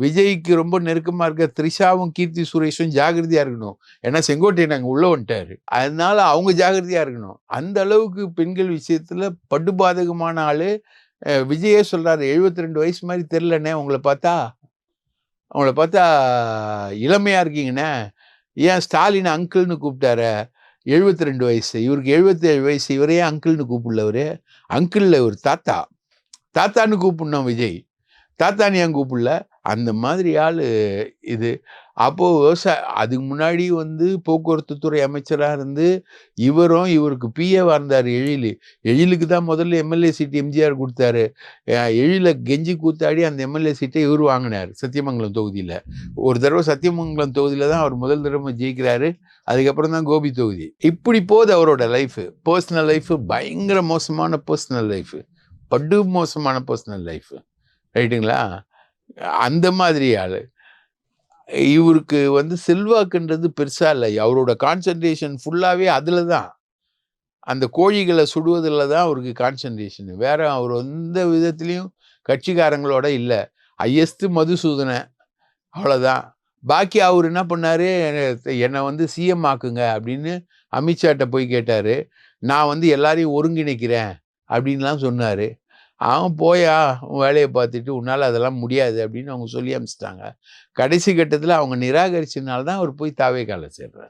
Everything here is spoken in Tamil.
விஜய்க்கு ரொம்ப நெருக்கமாக இருக்க த்ரிஷாவும் கீர்த்தி சுரேஷும் ஜாகிரதையாக இருக்கணும். ஏன்னா செங்கோட்டையன் நாங்கள் உள்ள வந்துட்டாரு. அதனால அவங்க ஜாகிரதையாக இருக்கணும். அந்த அளவுக்கு பெண்கள் விஷயத்தில் படுபாதகமான ஆள். விஜயே சொல்கிறாரு எழுபத்தி ரெண்டு வயசு மாதிரி தெரிலண்ணே உங்களை பார்த்தா உங்களை பார்த்தா இளமையாக இருக்கீங்கண்ணே. ஏன் ஸ்டாலின் அங்கிள்னு கூப்பிட்டாரு. 72 ரெண்டு வயசு. இவருக்கு 77 வயசு. இவரே அங்கிள்னு கூப்பிடலவர். அங்கிளில் ஒரு தாத்தா. தாத்தான்னு கூப்பிடணும் விஜய். தாத்தான்னு ஏன் கூப்பிடல? அந்த மாதிரி ஆள் இது. அப்போது விவசாய அதுக்கு முன்னாடி வந்து போக்குவரத்து துறை அமைச்சராக இருந்து இவரும் இவருக்கு பிஏ இருந்தார் எழிலு. எழிலுக்கு தான் முதல்ல எம்எல்ஏ சீட் எம்ஜிஆர் கொடுத்தாரு. எழில கெஞ்சி கூத்தாடி அந்த எம்எல்ஏ சீட்டை இவர் வாங்கினார் சத்தியமங்கலம் தொகுதியில். ஒரு தடவை சத்தியமங்கலம் தொகுதியில் தான் அவர் முதல் தடவை ஜெயிக்கிறாரு. அதுக்கப்புறம் தான் கோபி தொகுதி. இப்படி போகுது அவரோட லைஃபு. பர்சனல் லைஃபு பயங்கர மோசமான பர்சனல் லைஃபு படு மோசமான பர்சனல் லைஃபு ரைட்டுங்களா? அந்த மாதிரி ஆள். இவருக்கு வந்து செல்வாக்குன்றது பெருசா இல்லை. அவரோட கான்சன்ட்ரேஷன் ஃபுல்லாகவே அதில் தான் அந்த கோழிகளை சுடுவதில் தான் அவருக்கு கான்சன்ட்ரேஷன் வேற அவர் எந்த விதத்துலேயும் கட்சிக்காரங்களோட இல்லை. ஐஎஸ்து மதுசூதனை. அவ்வளோதான் பாக்கி அவர் என்ன பண்ணாரு? என்னை- வந்து சிஎம் ஆக்குங்க அப்படின்னு அமித்ஷாட்ட போய் கேட்டார். நான் வந்து எல்லாரையும் ஒருங்கிணைக்கிறேன் அப்படின்லாம் சொன்னார். அவன் போயா உன் வேலையை பார்த்துட்டு உன்னால் அதெல்லாம் முடியாது அப்படின்னு அவங்க சொல்லி அனுப்பிச்சிட்டாங்க கடைசி கட்டத்தில் அவங்க நிராகரிச்சதுனால தான் அவர் போய் தாவே காலை சேர்றாரு.